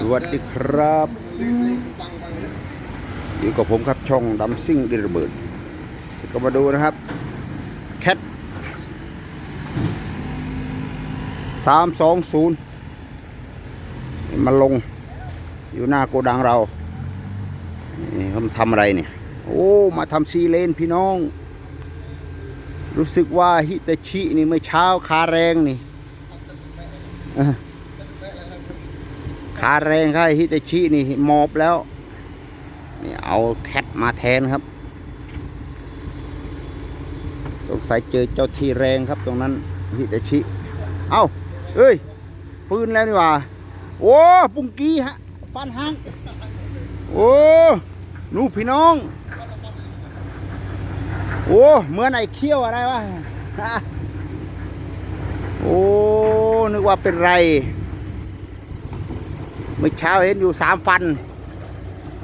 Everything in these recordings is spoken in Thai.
สวัสดีครับอยู่กับผมครับช่องดำซิ่งดิระเบิด ก็มาดูนะครับแคทสามสองศูนย์มาลงอยู่หน้าโกดังเรานี่เขาทำอะไรเนี่ย โอ้ มาทำซีเลนพี่น้อง รู้สึกว่าฮิตาชินี่เมื่อเช้าคาแรงนี่ ขาแรงครับฮิตาชินี่มอบแล้ว นี่เอาแคทมาแทนครับ สงสัยเจอเจ้าที่แรงครับตรงนั้นฮิตาชิ เอาเอ้ยฟื้นแล้วนี่ว่า โอ้ปุงกี้ฮะ ฟันหักโอ้นูพี่น้อง โอ้เหมือนไอเขี้ยวอะไรวะ โอ้ นึกว่าเป็นไร เมื่อเช้าเห็นอยู่สามฟัน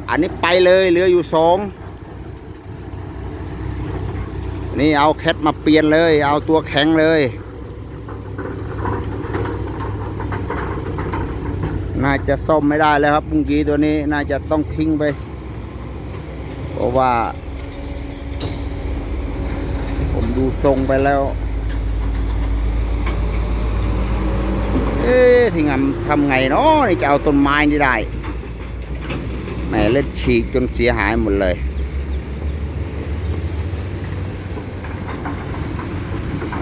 อันนี้ไปเลยเหลืออยู่สองนี่เอาแคทมาเปลี่ยนเลย เอาตัวแข็งเลย น่าจะซ่อมไม่ได้แล้วครับบุ้งกี้ตัวนี้น่าจะต้องทิ้งไป เพราะว่า ผมดูทรงไปแล้ว เอ๊ะที่งำทำไงเนาะนี่จะเอาต้นไม้นี่ได้แหม่เล็ดฉีกจนเสียหายหมดเลย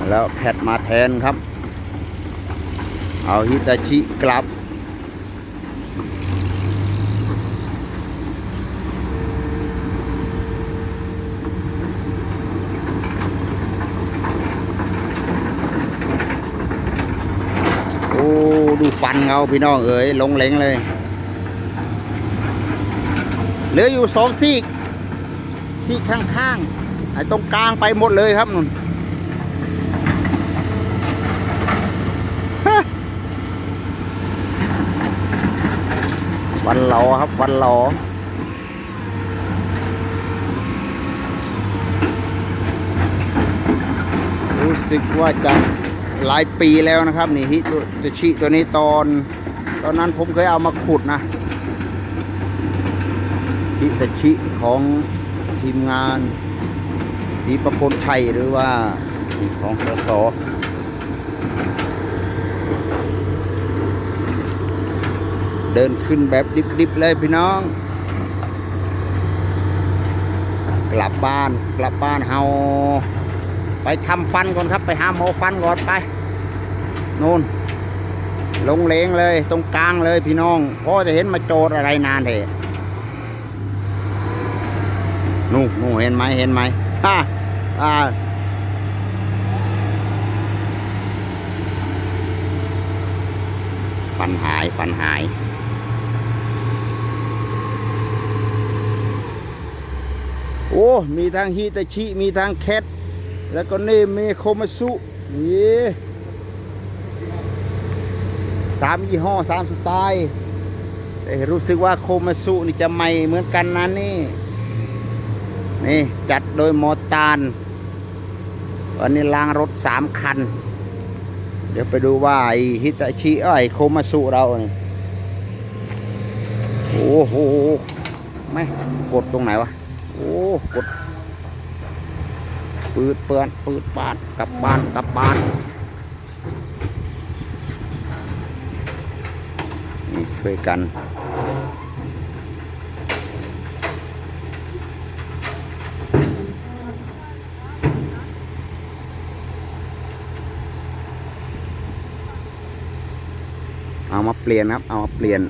แล้วแคทมาแทนครับ เอาฮิตาชิกลับ โอ้ ดูฟันเขาพี่น้องเอ๋ยลงเหลงเลยเหลืออยู่สองซีกซีกข้างๆไอ้ตรงกลางไปหมดเลยครับนุ่นวันหลอครับวันหลอรู้สึกว่าจะ หลายปีแล้วนะครับ นี่ฮิตชิตัวนี้ตอน ตอนนั้นผมเคยเอามาขุดนะฮิตชิของทีมงานศรีประพลชัยหรือว่าของสสเดินขึ้นแบบดิบๆเลยพี่น้อง กลับบ้านกลับบ้านเฮา ไปทำฟันก่อนครับ ไปหาหมอฟันก่อนไปนู่นลงเลงเลยตรงกลางเลยพี่น้องพ่อจะเห็นมาโจดอะไรนานเถอะนู่นนู่นเห็นไหมเห็นไหมฮ่าอ่าฟันหายฟันหายโอ้ มีทั้งฮิตาชิ มีทั้งแคท แล้วก็นี่มีโคมาสุนี่สามยี่ห้อสามสไตล์แต่รู้สึกว่าโคมาสุนี่จะใหม่เหมือนกันนะนี่ นี่ จัดโดยมอตานวันนี้ล้างรถสามคัน เดี๋ยวไปดูว่าไอฮิตาชิเอ้ยโคมาสุเราเนี่ยโอ้โหไม่กดตรงไหนวะ โอ้กด ปืดเปือนปืดปาดกลับบ้านกลับบ้านนี่ช่วยกันเอามาเปลี่ยนครับ เอามาเปลี่ยน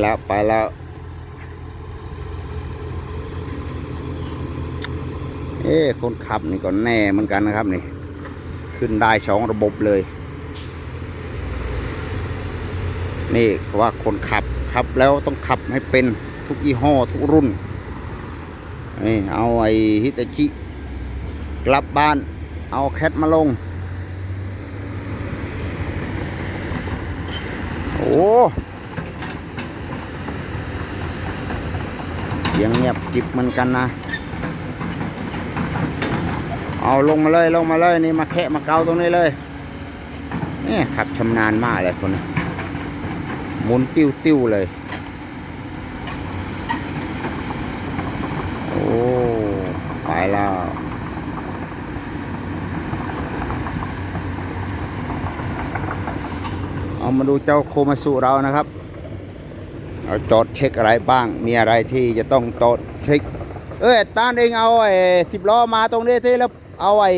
แล้วไปแล้วเอ๊คนขับนี่ก็แน่เหมือนกันนะครับนี่ขึ้นได้สองระบบเลย นี่ว่าคนขับขับแล้วต้องขับให้เป็นทุกยี่ห้อทุกรุ่นนี่เอาไอ้ฮิตาชิกลับบ้านเอาแคทมาลง โอ้ เสียงเงียบจิบเหมือนกันนะ เอาลงมาเลยลงมาเลยนี่มาแคะมาเกาตรงนี้เลยนี่ขับชำนาญมากเลยคนนี้หมุนติ้วติ้วๆเลย โอ้ไปแล้วเอามาดูเจ้าโคมาสุเรานะครับ เราจอดเช็คอะไรบ้าง มีอะไรที่จะต้องจอดเช็ค เอ้ยตานเองเอาไอ้สิบล้อมาตรงนี้ที่แล้วเอาไอ้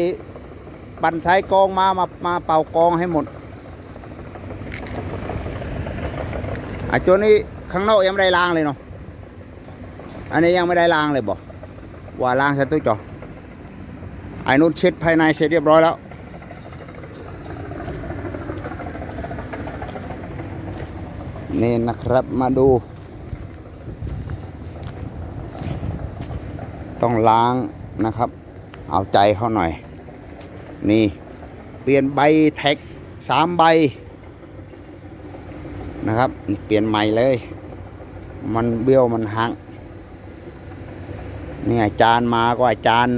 ปั่นสายกองมามามาเป่ากองให้หมดอะจนนี้ข้างนอกยังไม่ได้ล้างเลยเนาะอันนี้ยังไม่ได้ล้างเลยบอกว่าล้างเสร็จตุ้จอไอ้นู้นเช็ดภายในเสร็จเรียบร้อยแล้ว นี่นะครับมาดู ต้องล้างนะครับ เอาใจเขาหน่อย นี่ เปลี่ยนใบแท็กสามใบนะครับ เปลี่ยนใหม่เลย มันเบี้ยวมันหักนี่อาจารย์มาก็อาจารย์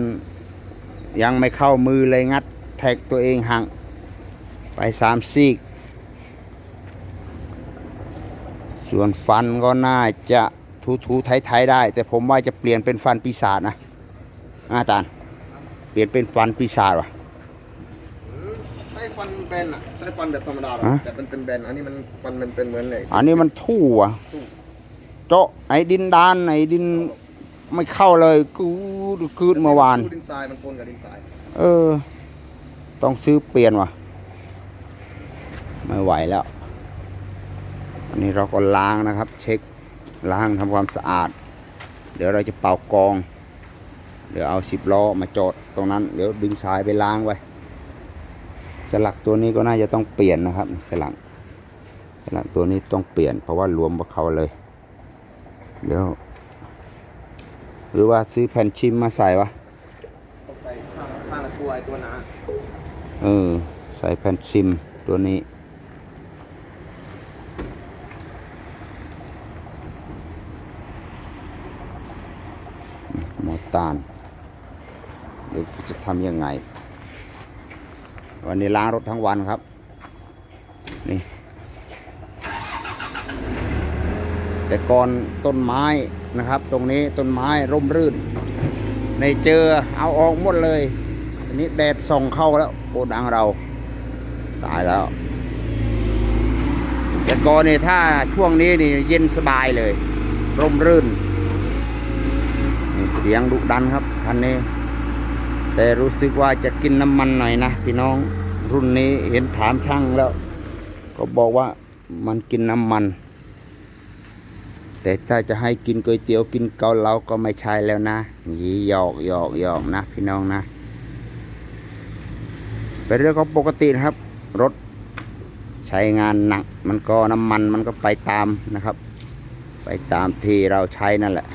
ยังไม่เข้ามือเลยงัดแท็กตัวเองหักไปสามซีก ส่วนฟันก็น่าจะทูทูไทยไทยๆได้ แต่ผมว่าจะเปลี่ยนเป็นฟันปีศาจนะอาจารย์เปลี่ยนเป็นฟันปีศาจวะใช้ฟันแบนอะใช้ฟันแบบธรรมดาหรอกฮะแต่มันเป็นแบนอันนี้มันฟันมันเป็นเหมือนเลยอันนี้มันทู่อะทู่เจาะไอ้ดินดานไอ้ดินไม่เข้าเลยกูดคืดเมื่อวานดินทรายมันปนกับดินทรายเออ ต้องซื้อเปลี่ยนว่ะ ไม่ไหวแล้ว อันนี้เราก็ล้างนะครับ เช็คล้างทำความสะอาด เดี๋ยวเราจะเป่ากอง เดี๋ยวเอาสิบล้อมาจอดตรงนั้น เดี๋ยวดึงสายไปล้างไว้ สลักตัวนี้ก็น่าจะต้องเปลี่ยนนะครับ สลักสลักตัวนี้ต้องเปลี่ยน เพราะว่ารวมกับเขาเลย เดี๋ยว หรือว่าซื้อแผ่นชิมมาใส่วะต้องใส่ข้างข้างละตัวไอ้ตัวหนาเออใส่แผ่นซิมตัวนี้ หมอตานเดี๋ยวจะทำยังไง วันนี้ล้างรถทั้งวันครับ นี่ แต่ก่อนต้นไม้นะครับ ตรงนี้ต้นไม้ร่มรื่น ในเจอเอาออกหมดเลยอันนี้แดดส่องเข้าแล้วโกดังเรา ตายแล้ว แต่ก่อนนี่ถ้าช่วงนี้นี่เย็นสบายเลย ร่มรื่น เสียงดุดันครับคันนี้ แต่รู้สึกว่าจะกินน้ำมันหน่อยนะพี่น้องรุ่นนี้เห็นถามช่างแล้ว ก็บอกว่ามันกินน้ำมัน แต่ถ้าจะให้กินก๋วยเตี๋ยวกินเกาเหลาก็ไม่ใช่แล้วนะนี่หยอกหยอกหยอกนะ พี่น้องนะเป็นเรื่องของปกตินะครับ รถใช้งานหนัก มันก็น้ำมันมันก็ไปตามนะครับ ไปตามที่เราใช้นั่นแหละ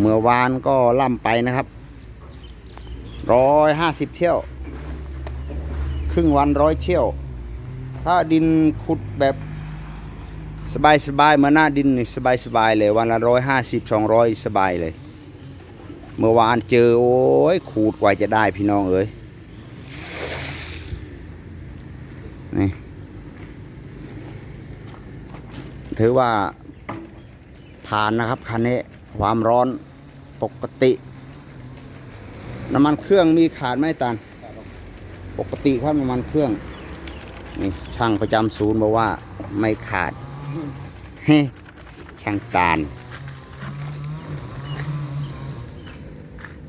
เมื่อวานก็ล่ำไปนะครับร้อยห้าสิบเที่ยว ครึ่งวันร้อยเที่ยว ถ้าดินขุดแบบสบายสบายๆเมือหน้าดินนี่สบายสบายเลยวันละร้อยห้าสิบสองร้อยสบายเลย เมื่อวานเจอโอ้ยขูดกว่าจะได้พี่น้องเอ้ยนี่ถือว่าผ่านนะครับคันนี้ ความร้อนปกติ น้ำมันเครื่องมีขาดไหมตันปกติครับน้ำมันเครื่องนี่ช่างประจำศูนย์บอกว่าไม่ขาดเฮ้ช่างตาล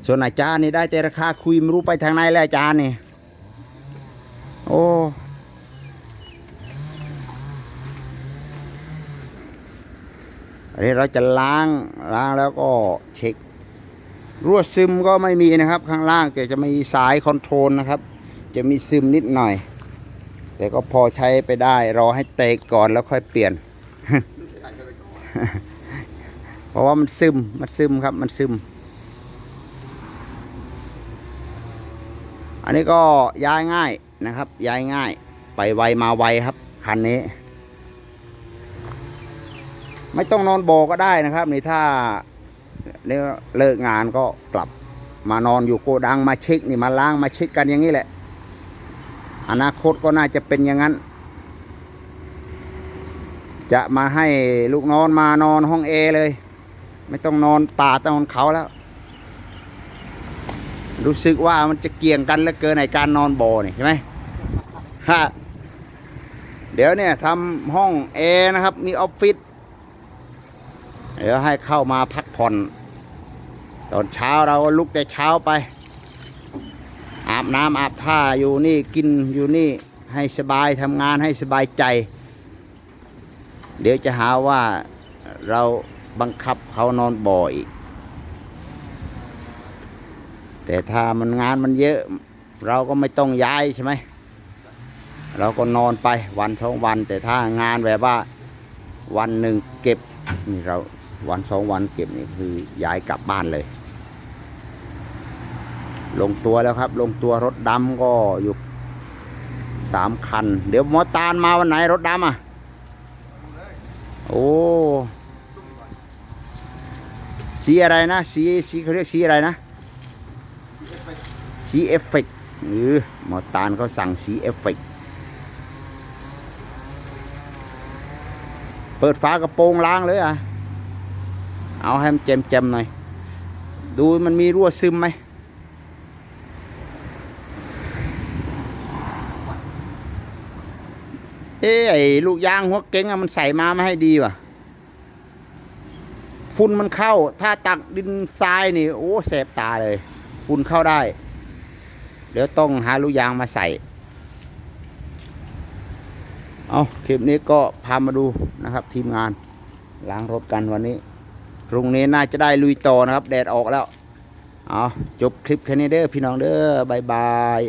ส่วนอาจารย์นี่ได้แต่ราคาคุยไม่รู้ไปทางไหนแล้วอาจารย์นี่ โอ้ อันนี้เราจะล้างล้างแล้วก็เช็ครั่วซึมก็ไม่มีนะครับ ข้างล่างแต่จะมีสายคอนโทรลนะครับ จะมีซึมนิดหน่อย แต่ก็พอใช้ไปได้ รอให้เตกก่อนแล้วค่อยเปลี่ยน เพราะว่ามันซึมมันซึมครับมันซึม อันนี้ก็ย้ายง่ายนะครับ ย้ายง่ายไปไวมาไวครับคันนี้ ไม่ต้องนอนโบก็ได้นะครับ นี่ถ้าเลิกงานก็กลับมานอนอยู่โกดังมาเช็คนี่มาล้างมาเช็คกันอย่างนี้แหละ อนาคตก็น่าจะเป็นอย่างนั้น จะมาให้ลูกนอนมานอนห้องเอเลย ไม่ต้องนอนป่าต้องนอนเขาแล้ว รู้สึกว่ามันจะเกี่ยงกันเหลือเกินในการนอนบ่อนี่ใช่ไหมฮะเดี๋ยวเนี่ยทำห้องแอร์นะครับ มีออฟฟิศ เดี๋ยวให้เข้ามาพักผ่อน ตอนเช้าเราก็ลุกแต่เช้าไป อาบน้ำอาบท่าอยู่นี่กินอยู่นี่ให้สบายทำงานให้สบายใจ เดี๋ยวจะหาว่าเราบังคับเขานอนบ่ออีกแต่ถ้ามันงานมันเยอะ เราก็ไม่ต้องย้ายใช่ไหมเราก็นอนไปวันสองวัน แต่ถ้างานแบบว่าวันหนึ่งเก็บนี่เรา วันสองวันเก็บนี่คือย้ายกลับบ้านเลย ลงตัวแล้วครับ ลงตัวรถดำก็อยู่สามคัน เดี๋ยวหมอตาลมาวันไหนรถดำอะ โอ้สีอะไรนะสีสีเขาเรียกสีอะไรนะสีเอฟเฟกต์หรือหมอตาลเขาสั่งสีเอฟเฟกต์เปิดฝากระโปรงล้างเลยอะ เอาให้มันเจมๆหน่อย ดูมันมีรั่วซึมไหมเอ้ไอ้ลูกยางหัวเก๋งอะมันใส่มาไม่ให้ดีว่ะฝุ่นมันเข้า ถ้าตักดินทรายนี่ โอ้แสบตาเลยฝุ่นเข้าได้ เดี๋ยวต้องหาลูกยางมาใส่ เอาคลิปนี้ก็พามาดูนะครับ ทีมงานล้างรถกันวันนี้ พรุ่งนี้น่าจะได้ลุยต่อนะครับ แดดออกแล้ว เอาจบคลิปแค่นี้เด้อพี่น้องเด้อบายบาย